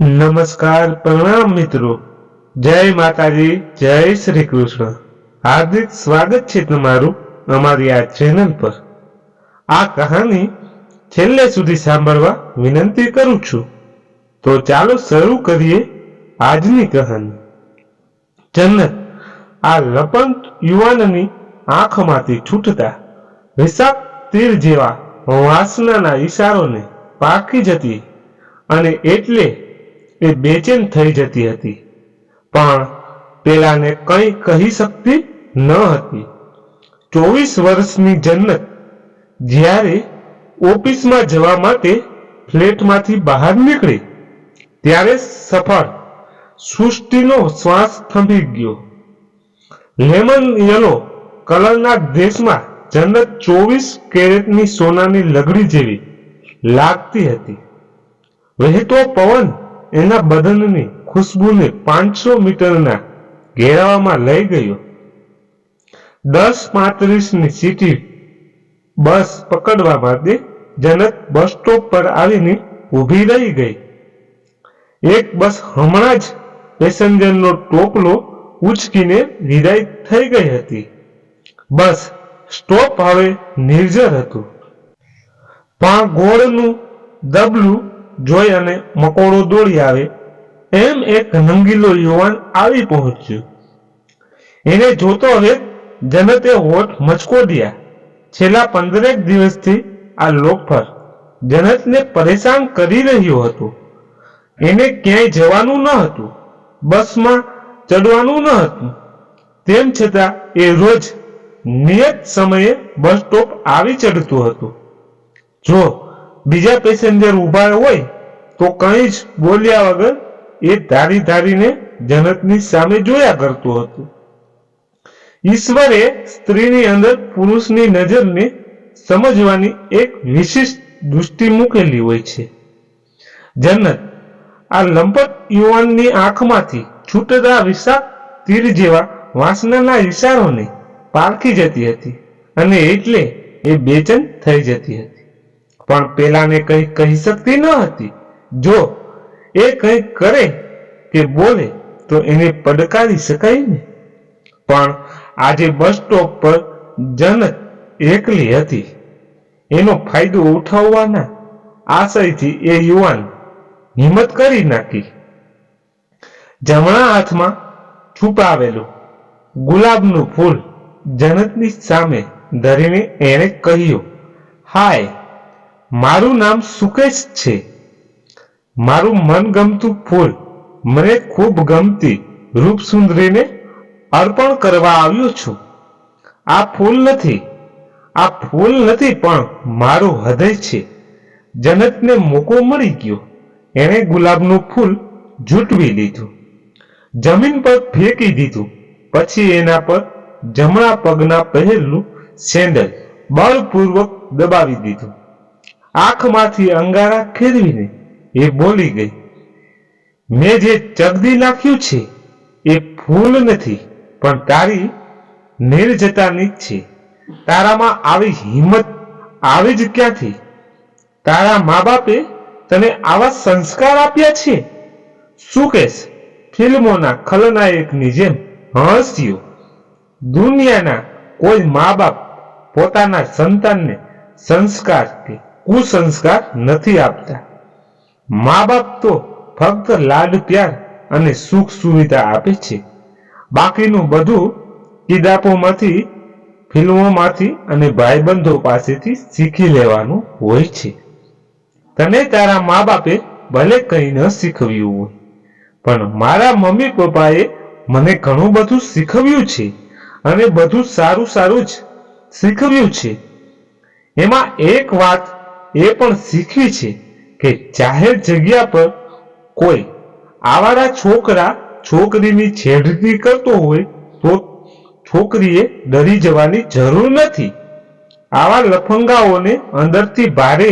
નમસ્કાર પ્રણામ મિત્રો. જય માતાજી, જય શ્રી કૃષ્ણ. હાર્દિક સ્વાગત છે તમારું અમારી આ ચેનલ પર. આ કહાની છેલ્લે સુધી સાંભળવા વિનંતી કરું છું. તો ચાલો શરૂ કરીએ આજની કહાની. જન્નત. આ લપંત યુવાનની આંખમાંથી છૂટતા વિષાક તીર જેવા વાસનાના ઈશારોને પાકી જતી અને એટલે એ બેચેન થઈ જતી હતી. પણ પેલાને કંઈ કહી શકતી ન હતી. ચોવીસ વર્ષની જન્નત જ્યારે ઓફિસમાં જવા માટે ફ્લેટમાંથી બહાર નીકળી, ત્યારે સફળ, સૃષ્ટિનો શ્વાસ થંભી ગયો. લેમન યલો કલરના દેશમાં જન્નત ચોવીસ કેરેટની સોનાની લગડી જેવી લાગતી હતી. વહેતો પવન એના બદનની ખુશ્બુને પાંચસો મીટરના ઘેરાવામાં લઈ ગયો. દસ પાંત્રીસની સિટી બસ પકડવા માટે જનક બસ સ્ટોપ પર આવીને ઊભી રહી ગઈ. એક બસ હમણાં જ પેસેન્જરનો ટોપલો ઉચકીને વિદાય થઈ ગઈ હતી. બસ સ્ટોપ હવે નિર્જર હતું. પણ ગોળનું દબલું જોઈ અને મકોડો દોડી આવે, એમ એક નંગીલો યુવાન આવી પહોંચ્યો. એને જોતો હવે જનતે હોઠ મચકોડ્યા છેલ્લા પંદરેક દિવસથી આ લોકફર જનતને પરેશાન કરી રહ્યો હતો. એને ક્યાંય જવાનું ન હતું, બસમાં ચડવાનું ન હતું. તેમ છતાં એ રોજ નિયત સમયે બસ સ્ટોપ આવી ચડતું હતું. જો બીજા પેસેન્જર ઊભા હોય તો કંઈ જ બોલ્યા વગર એ ધારી ધારીને જનકની સામે જોયા કરતું હતું. ઈશ્વરે સ્ત્રીની અંદર પુરુષની નજરને સમજવાની એક વિશિષ્ટ દૃષ્ટિ મૂકેલી હોય છે. જન્નત, આ લંપટ યુવાનની આંખમાંથી છૂટતા વિશાળ તીર જેવા વાસનાના ઈશારોને પારખી જતી હતી અને એટલે એ બેચેન થઈ જતી હતી. પણ પેલાને કંઈ કહી શકતી ન હતી. જો એ કંઈ કરે કે બોલે, તો એને પડકારી શકાય ને? પણ આજે બસ સ્ટોપ પર જનત એકલી હતી. એનો ફાયદો ઉઠાવવાના આશયથી એ યુવાન હિંમત કરી નાખી. જમણા હાથમાં છુપાવેલું ગુલાબનું ફૂલ જનતની સામે ધરીને એણે કહ્યું, હાય મારું નામ સુકેશ છે. મારું મનગમતું ફૂલ મને ખૂબ ગમતી રૂપસુંદરીને અર્પણ કરવા આવ્યો છું. આ ફૂલ નથી, આ ફૂલ નથી પણ મારું હૃદય છે. જનતને મોકો મળી ગયો. એણે ગુલાબનું ફૂલ જૂટવી લીધું. જમીન પર ફેંકી દીધું. પછી એના પર જમણા પગના પહેરેલું સેન્ડલ બળપૂર્વક દબાવી દીધું. આંખમાંથી અંગારા ખેરવીને એ બોલી ગઈ, મેં જે ચગદી નાખ્યું છે એ ફૂલ નથી, પણ તારી નિર્જતાની જ છે. તારામાં આવી હિંમત આવી જ ક્યાંથી? તારા મા બાપે તને આવા સંસ્કાર આપ્યા છે? શું કહેશ? ફિલ્મોના ખલનાયકની જેમ હસ્યો દુનિયાના કોઈ મા બાપ પોતાના સંતાનને સંસ્કાર કે કુસંસ્કાર નથી આપતા. મા બાપ તો ફક્ત લાડ પ્યાર અને સુખ સુવિધા આપે છે. બાકીનું બધું કિદાપોમાંથી, ફિલ્મોમાંથી અને ભાઈબંધો પાસેથી શીખી લેવાનું હોય છે. તને તારા મા બાપે ભલે કંઈ ન શીખવ્યું હોય, પણ મારા મમ્મી પપ્પાએ મને ઘણું બધું શીખવ્યું છે અને બધું સારું સારું જ શીખવ્યું છે. એમાં એક વાત એ પણ શીખવી છે કે જાહેર જગ્યા પર કોઈ આવારા છોકરા છોકરીની છેડતી કરતો હોય તો છોકરીએ ડરી જવાની જરૂર નથી. આવા લફંગાઓને અંદરથી ભારે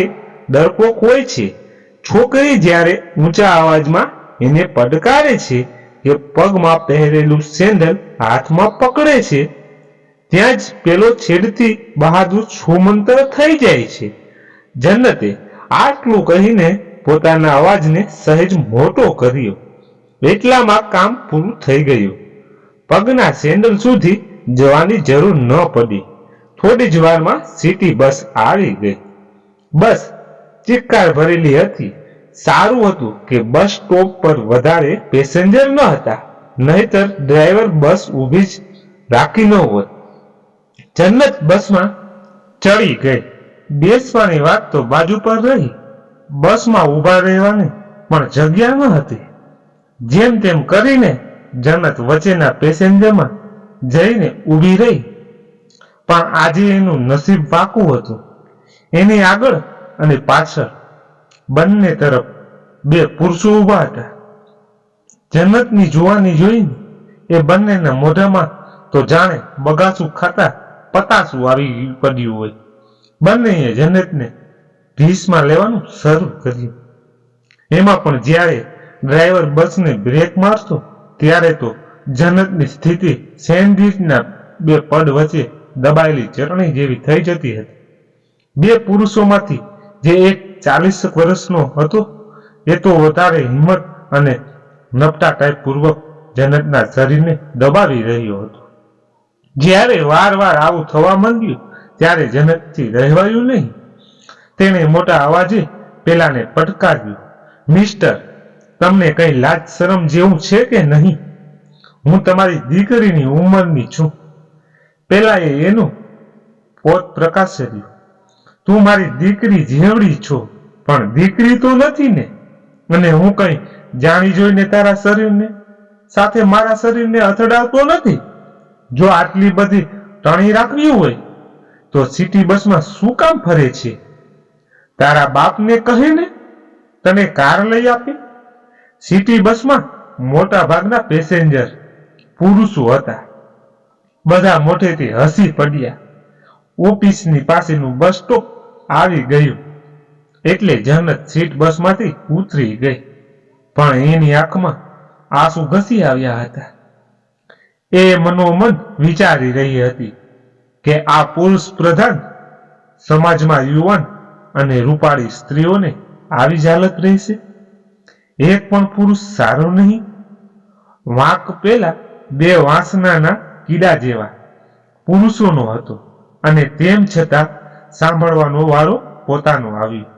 ડરપોક હોય છે. છોકરી જ્યારે ઊંચા અવાજમાં એને પડકારે છે કે પગમાં પહેરેલું સેન્ડલ હાથમાં પકડે છે, ત્યાં જ પેલો છેડતી બહાદુર છોમંતર થઈ જાય છે. જન્નતે આટલું કહીને પોતાના અવાજને સહેજ મોટો કર્યો. એટલામાં કામ પૂરું થઈ ગયું. પગના સેન્ડલ સુધી જવાની જરૂર ન પડી. થોડી જ વારમાં સિટી બસ આવી ગઈ. બસ ચિક્કાર ભરેલી હતી. સારું હતું કે બસ સ્ટોપ પર વધારે પેસેન્જર ન હતા. નહીતર ડ્રાઈવર બસ ઊભી જ રાખી ન હોત. જન્નત બસમાં ચડી ગઈ. બેસવાની વાત તો બાજુ પર રહી. બસમાં ઊભા રહેવાની પણ જગ્યા ન હતી. જેમ તેમ કરીને જન્નત વચ્ચેના પેસેન્જરમાં જઈને ઊભી રહી. પણ આજે એનું નસીબ પાકું હતું. એની આગળ અને પાછળ બંને તરફ બે પુરુષો ઊભા હતા. જન્નતની જોવાની જોઈને એ બંનેના મોઢામાં તો જાણે બગાસું ખાતા પતાસું આવી પડ્યું હોય. બંનેએ જન્નતને ઢીસમાં લેવાનું શરૂ કર્યું. એમાં પણ જ્યારે ડ્રાઈવર બસને બ્રેક મારતો, ત્યારે તો જન્નતની સ્થિતિ સેન્ડવિચના બે પડ વચ્ચે દબાયેલી ચટણી જેવી થઈ જતી હતી. બે પુરુષોમાંથી જે એક ચાલીસ વર્ષનો હતો, એ તો વધારે હિંમત અને નપટા ટાઈપ પૂર્વક જનતના શરીરને દબાવી રહ્યો હતો. જ્યારે વાર વાર આવું થવા માંડ્યું ત્યારે જનકથી રહેવાયું નહીં. તેણે મોટા અવાજે પેલાને પટકાવ્યું મિસ્ટર, તમને કઈ લાજ શરમ જેવું છે કે નહીં? હું તમારી દીકરીની ઉંમરની છું. પેલાએ એનું પોત પ્રકાશર્યું, તું મારી દીકરી જેવડી છો, પણ દીકરી તો નથી ને. અને હું કઈ જાણી જોઈને તારા શરીરને? સાથે મારા શરીરને અથડાવતો નથી? જો આટલી બધી ટણી રાખવી હોય તો સિટી બસમાં શું કામ ફરે છે? તારા બાપને કહે ને, તને કાર લઈ આપે. સિટી બસમાં મોટા ભાગના પેસેન્જર પુરુષો હતા. બધા મોટેથી હસી પડ્યા. ઓફિસની પાસેનું બસ સ્ટોપ આવી ગયું. એટલે જનત સીટ બસમાંથી ઉતરી ગઈ. પણ એની આંખમાં આંસુ ઘસી આવ્યા હતા. એ મનોમન વિચારી રહી હતી. કે આ પુરુષ પ્રધાન સમાજમાં યુવાન અને રૂપાળી સ્ત્રીઓને આવી જ હાલત રહેશે? એક પણ પુરુષ સારો નહીં? વાંક પેલા બે વાંસનાના કીડા જેવા પુરુષોનો હતો અને તેમ છતાં સાંભળવાનો વારો પોતાનો આવ્યો.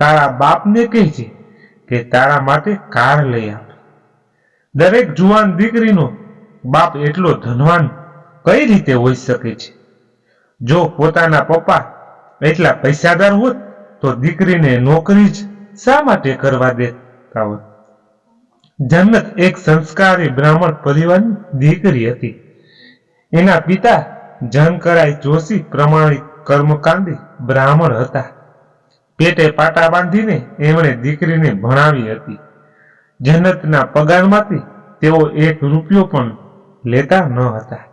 તારા બાપને કહે છે કે તારા માટે કાર લઈ આપે. દરેક જુવાન દીકરીનો બાપ એટલો ધનવાન કઈ રીતે હોઈ શકે છે? જો પોતાના પપ્પા એટલા પૈસાદાર હોત, તો દીકરીને નોકરી જ શા માટે કરવા દેતા હોત? જન્નત એક સંસ્કારી બ્રાહ્મણ પરિવારની દીકરી હતી. એના પિતા જનકરાય જોશી પ્રમાણિક કર્મકાંડી બ્રાહ્મણ હતા. પેટે પાટા બાંધીને એમણે દીકરીને ભણાવી હતી. જન્નતના પગારમાંથી તેઓ એક રૂપિયો પણ લેતા ન હતા.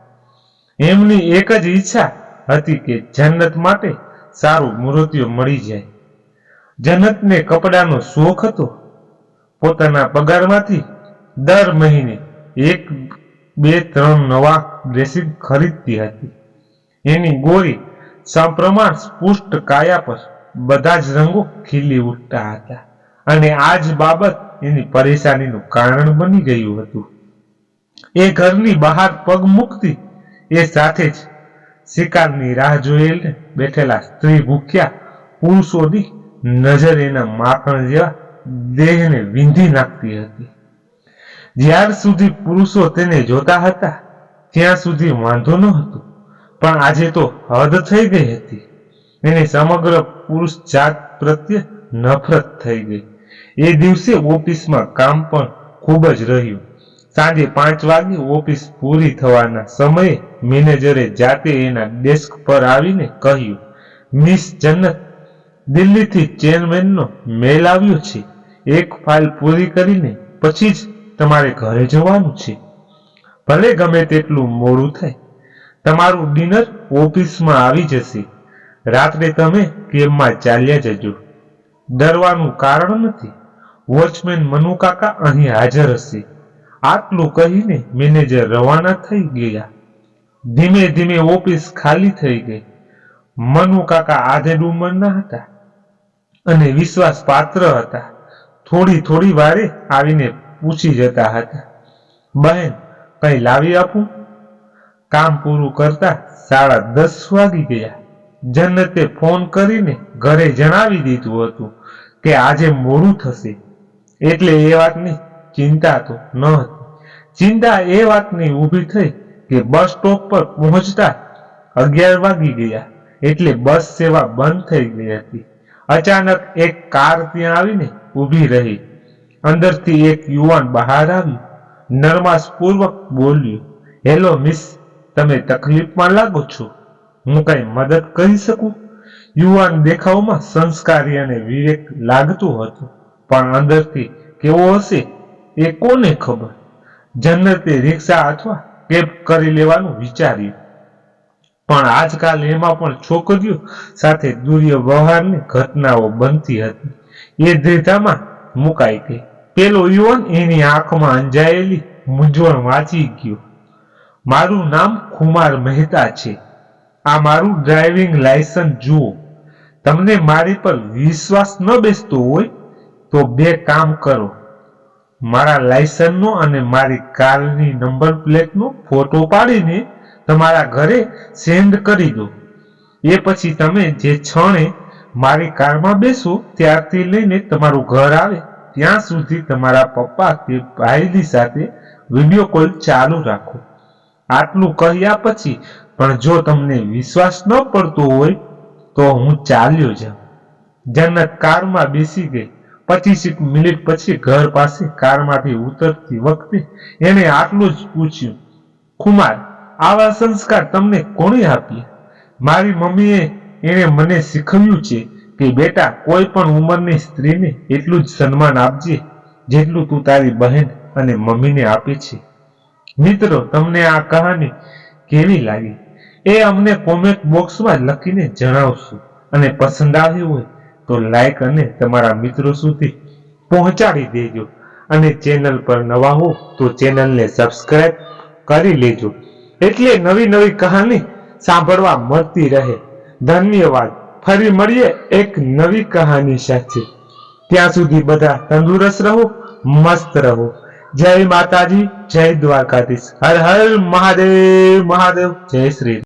એમની એક જ ઈચ્છા હતી કે જન્નત માટે સારું મૃત્યુ મળી જાય. જન્નતને કપડાનો શોખ હતો. પોતાના પગારમાંથી દર મહિને એક, બે, ત્રણ નવા ડ્રેસિંગ ખરીદતી હતી. એની ગોરી સપ્રમાણ સ્પુષ્ટ કાયા પર બધા જ રંગો ખીલી ઉઠતા હતા અને આ જ બાબત એની પરેશાનીનું કારણ બની ગયું હતું. એ ઘરની બહાર પગ મૂકતી એ સાથે જ શિકારની રાહ જોઈ બેઠેલા સ્ત્રી ભૂખ્યા પુરુષોની નજર એના માખણ જેવા દેહને વિંધી નાખતી હતી. જ્યાર સુધી પુરુષો તેને જોતા હતા, ત્યાં સુધી વાંધો ન હતો. પણ આજે તો હદ થઈ ગઈ હતી. એને સમગ્ર પુરુષ જાત પ્રત્યે નફરત થઈ ગઈ. એ દિવસે ઓફિસમાં કામ પણ ખૂબ જ રહ્યું. સાંજે પાંચ વાગે ઓફિસ પૂરી થવાના સમયે મેનેજરે જાતે એના ડેસ્ક પર આવીને કહ્યું, મિસ જન્નત, દિલ્હીથી ચેરમેનનો મેલ આવ્યો છે. એક ફાઇલ પૂરી કરીને પછી જ તમારે ઘરે જવાનું છે. ભલે ગમે તેટલું મોડું થાય, તમારું ડિનર ઓફિસમાં આવી જશે. રાત્રે તમે કેબમાં ચાલ્યા જજો. ડરવાનું કારણ નથી. વોચમેન મનુકાકા અહીં હાજર હશે. આટલું કહીને મેનેજર રવાના થઈ ગયા. ધીમે ધીમે ઓફિસ ખાલી થઈ ગઈ. મનુ કાકા આધે ડુમરના હતા અને વિશ્વાસ પાત્ર હતા. થોડી થોડી વારે આવીને પૂછી જતા હતા. બહેન, કઈ લાવી આપું? કામ પૂરું કરતા સાડા દસ વાગી ગયા. જન્નતે ફોન કરીને ઘરે જણાવી દીધું હતું કે આજે મોડું થશે. એટલે એ વાતની ચિંતા તો ન હતી. ચિંતા એ વાતની ઊભી થઈ કે બસ સ્ટોપ પર પહોંચતા અગિયાર વાગી ગયા. એટલે બસ સેવા બંધ થઈ ગઈ હતી. અચાનક એક કાર ત્યાં આવીને ઊભી રહી. અંદરથી એક યુવાન બહાર આવ્યું. નરમાસપૂર્વક બોલ્યું, હેલો મિસ, તમે તકલીફમાં લાગો છો? હું કઈ મદદ કરી શકું? યુવાન દેખાવમાં સંસ્કારી અને વિવેક લાગતું હતું. પણ અંદરથી કેવો હશે એ કોને ખબર? જન્નતે રિક્ષા અથવા કેબ કરી લેવાનું વિચાર્યું. પણ આજકાલ એમાં પણ છોકરીઓ સાથે દુર્વ્યવહારની ઘટનાઓ બનતી હતી. એ દ્વિધામાં મુકાઈ ગઈ. પેલો યુવાન એની આંખમાં અંજાયેલી મૂંઝવણ વાંચી ગયો. મારું નામ કુમાર મહેતા છે. આ મારું ડ્રાઇવિંગ લાયસન્સ જુઓ. તમને મારી પર વિશ્વાસ ન બેસતો હોય તો બે કામ કરો. મારા લાયસન્સનો અને મારી કારની નંબર પ્લેટનો ફોટો પાડીને તમારા ઘરે સેન્ડ કરી દો. એ પછી તમે જે ક્ષણે મારી કારમાં બેસો ત્યારથી લઈને તમારું ઘર આવે, ત્યાં સુધી તમારા પપ્પા કે ભાઈની સાથે વીડિયો કોલ ચાલુ રાખો. આટલું કહ્યા પછી, પણ જો તમને વિશ્વાસ ન પડતો હોય, તો હું ચાલ્યો જાઉં. જન્નત કારમાં બેસી ગઈ. પચીસ મિનિટ પછી ઘર પાસે કારમાંથી ઉતરતી વખતે એને આટલું જ પૂછ્યું, કુમાર, આવા સંસ્કાર તમને કોણે આપ્યા? મારી મમ્મીએ એને મને શીખવ્યું છે કે, બેટા, કોઈ પણ ઉંમરની સ્ત્રીને એટલું જ સન્માન આપજે, જેટલું તું તારી બહેન અને મમ્મીને આપે છે. મિત્રો, તમને આ કહાની કેવી લાગી? એ અમને કોમેન્ટ બોક્સમાં લખીને જણાવશો અને પસંદ આવી હોય તો લાઈક અને તમારા મિત્રો સુધી પહોંચાડી દેજો. અને ચેનલ પર નવા હો તો ચેનલને સબસ્ક્રાઇબ કરી લેજો. એટલે નવી નવી કહાની સાંભળવા મળતી રહે. ધન્યવાદ. ફરી મળીએ એક નવી કહાની સાથે. ત્યાં સુધી બધા તંદુરસ્ત રહો, મસ્ત રહો. જય માતાજી, જય દ્વારકાધીશ. હર હર મહાદેવ મહાદેવ. જય શ્રી